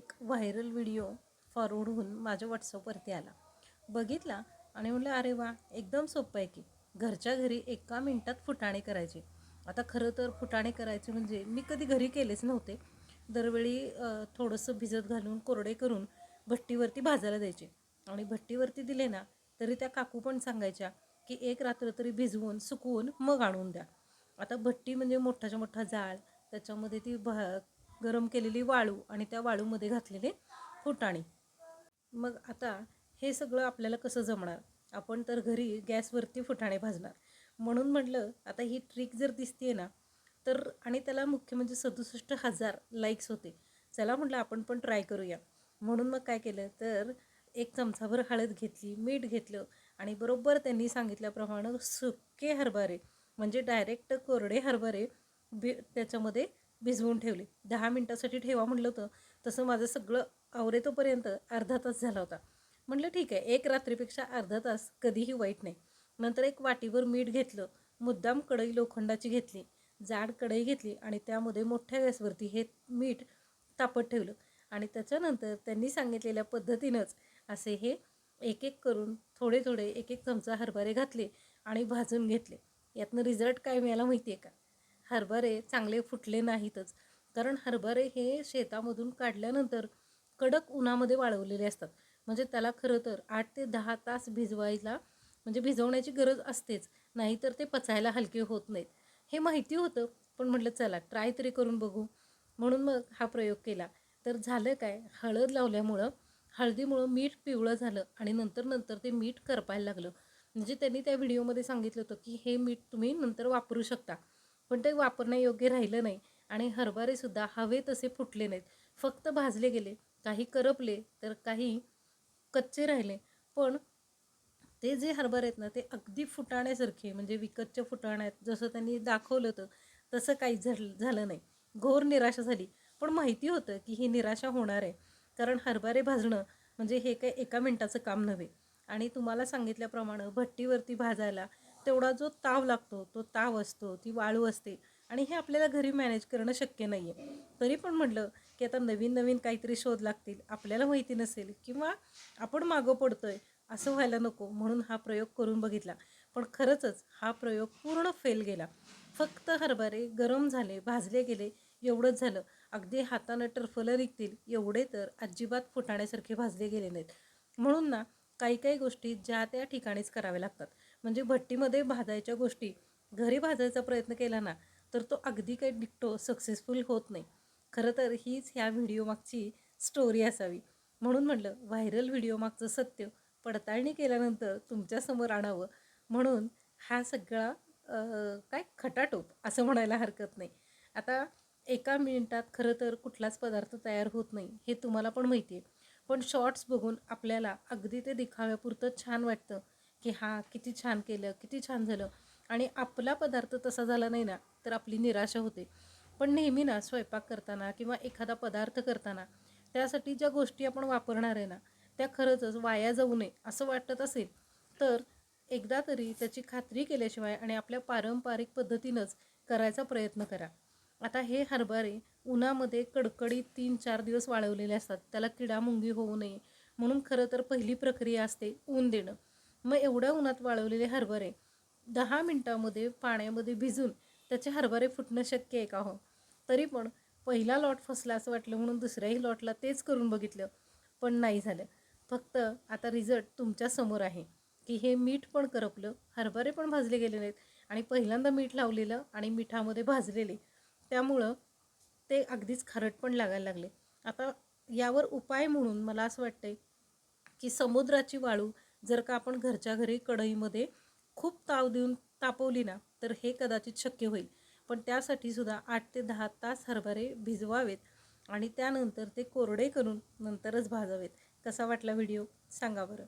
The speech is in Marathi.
एक व्हायरल व्हिडिओ फॉरवर्ड होऊन माझ्या व्हॉट्सअपवरती आला. बघितला आणि म्हटलं अरे वा एकदम सोपं आहे की. घरच्या घरी एका मिनटात फुटाणे करायचे. आता खरं तर फुटाणे करायचे म्हणजे मी कधी घरी केलेच नव्हते. दरवेळी थोडंसं भिजत घालून कोरडे करून भट्टीवरती भाजायला द्यायचे. आणि भट्टीवरती दिले ना तरी त्या काकू पण सांगायच्या की एक रात्र तरी भिजवून सुकवून मग आणून द्या. आता भट्टी म्हणजे मोठाच्या मोठा जाळ त्याच्यामध्ये ती भा गरम केलेली वाळू आणि त्या वाळूमध्ये घातलेले फुटाणे. मग आता हे सगळं आपल्याला कसं जमणार? आपण तर घरी गॅसवरती फुटाणे भाजणार. म्हणून म्हटलं आता ही ट्रिक जर दिसते ना तर आणि त्याला मुख्य म्हणजे सदुसष्ट हजार लाईक्स होते. चला म्हटलं आपण पण ट्राय करूया. म्हणून मग काय केलं तर एक चमचाभर हळद घेतली मीठ घेतलं आणि बरोबर त्यांनी सांगितल्याप्रमाणे सुके हरभरे म्हणजे डायरेक्ट कोरडे हरभरे बि त्याच्यामध्ये भिजवून ठेवले. दहा मिनटासाठी ठेवा म्हटलं होतं. तसं माझं सगळं आवरेतोपर्यंत अर्धा तास झाला होता. म्हटलं ठीक आहे एक रात्रीपेक्षा अर्धा तास कधीही वाईट नाही. नंतर एक वाटीवर मीठ घेतलं मुद्दाम कढई लोखंडाची घेतली जाड कढई घेतली आणि त्यामध्ये मोठ्या गॅसवरती हे मीठ तापत ठेवलं. आणि त्याच्यानंतर त्यांनी सांगितलेल्या पद्धतीनंच असे हे एक एक करून थोडे थोडे एक एक चमचा हरभरे घातले आणि भाजून घेतले. यातनं रिझल्ट काय मिळाला माहिती आहे का? हरभरे चांगले फुटले नाहीतच. कारण हरभरे हे शेतामधून काढल्यानंतर कडक उन्हामध्ये वाळवलेले असतात. म्हणजे त्याला खरं तर आठ ते दहा तास भिजवायला म्हणजे भिजवण्याची गरज असतेच. नाहीतर ते पचायला हलके होत नाहीत. हे माहिती होतं पण म्हटलं चला ट्राय तरी करून बघू. म्हणून मग हा प्रयोग केला. तर झालं काय? हळद लावल्यामुळं हळदीमुळं मीठ पिवळं झालं आणि नंतर नंतर ते मीठ करपायला लागलं. म्हणजे त्यांनी त्या व्हिडिओमध्ये सांगितलं होतं की हे मीठ तुम्ही नंतर वापरू शकता. पण ते वापरण्यायोग्य राहिलं नाही. आणि हरभरेसुद्धा हवे तसे फुटले नाहीत. फक्त भाजले गेले. काही करपले तर काही कच्चे राहिले. पण ते जे हरभरे आहेत ना ते अगदी फुटाण्यासारखे म्हणजे विकतच्या फुटाण्यात जसं त्यांनी दाखवलं होतं तसं काहीच झालं झालं नाही. घोर निराशा झाली. पण माहिती होतं की ही निराशा होणार आहे. कारण हरभरे भाजणं म्हणजे हे काही एका मिनटाचं काम नव्हे. आणि तुम्हाला सांगितल्याप्रमाणे भट्टीवरती भाजायला तेवढा जो ताव लागतो तो ताव असतो ती वाळू असते आणि हे आपल्याला घरी मॅनेज करणं शक्य नाही आहे तरी पण म्हटलं की आता नवीन नवीन काहीतरी शोध लागतील आपल्याला माहिती नसेल किंवा आपण मागं पडतो आहे असं व्हायला नको म्हणून हा प्रयोग करून बघितला. पण खरंचच हा प्रयोग पूर्ण फेल गेला. फक्त हरभरे गरम झाले भाजले गेले एवढंच झालं. अगदी हातानं टरफलं निघतील एवढे तर अजिबात फुटाण्यासारखे भाजले गेले नाहीत. म्हणून ना काही काही गोष्टी ज्या त्या ठिकाणीच कराव्या लागतात. म्हणजे भट्टीमध्ये भाजायच्या गोष्टी घरी भाजायचा प्रयत्न केला ना तर तो अगदी काही डिक्टो सक्सेसफुल होत नाही. खरं तर हीच ह्या व्हिडिओ मागची स्टोरी असावी. म्हणून म्हटलं व्हायरल व्हिडिओमागचं सत्य पडताळणी केल्यानंतर तुमच्यासमोर आणावं. म्हणून हा सगळा काय खटाटोप असं म्हणायला हरकत नाही. आता एका मिनिटात खरं तर कुठलाच पदार्थ तयार होत नाही हे तुम्हाला पण माहिती आहे पण शॉर्ट्स बघून आपल्याला अगदी ते दिखाव्यापुरतं छान वाटतं. की हां किती छान केलं किती छान झालं. आणि आपला पदार्थ तसा झाला नाही ना तर आपली निराशा होते. पण नेहमी ना स्वयंपाक करताना किंवा एखादा पदार्थ करताना त्यासाठी ज्या गोष्टी आपण वापरणार आहे ना त्या खरंचच वाया जाऊ नये असं वाटत असेल तर एकदा तरी त्याची खात्री केल्याशिवाय आणि आपल्या पारंपरिक पद्धतीनंच करायचा प्रयत्न करा. आता हे हरभरे उन्हामध्ये कडकडीत तीन चार दिवस वाळवलेले असतात. त्याला किडामुंगी होऊ नये. म्हणून खरं तर पहिली प्रक्रिया असते ऊन देणं. मग एवढ्या उन्हात वाळवलेले हरभरे दहा मिनटामध्ये पाण्यामध्ये भिजून त्याचे हरभरे फुटणं शक्य आहे का हो? तरी पण पहिला लॉट फसला असं वाटलं म्हणून दुसऱ्याही लॉटला तेच करून बघितलं पण नाही झालं. फक्त आता रिझल्ट तुमच्यासमोर आहे की हे मीठ पण करपलं हरभरे पण भाजले गेले नाहीत आणि पहिल्यांदा मीठ लावलेलं आणि मिठामध्ये भाजलेले. त्यामुळं ते अगदीच खारट पण लागायला लागले. आता यावर उपाय म्हणून मला असं वाटतंय की समुद्राची वाळू जर का आपण घरच्या घरी कढईमध्ये खूप ताव देऊन तापवली ना तर हे कदाचित शक्य होईल. पण त्यासाठी सुद्धा आठ ते दहा तास हरभरे भिजवावेत आणि त्यानंतर ते कोरडे करून नंतरच भाजावेत. कसा वाटला व्हिडिओ? सांगा बरं.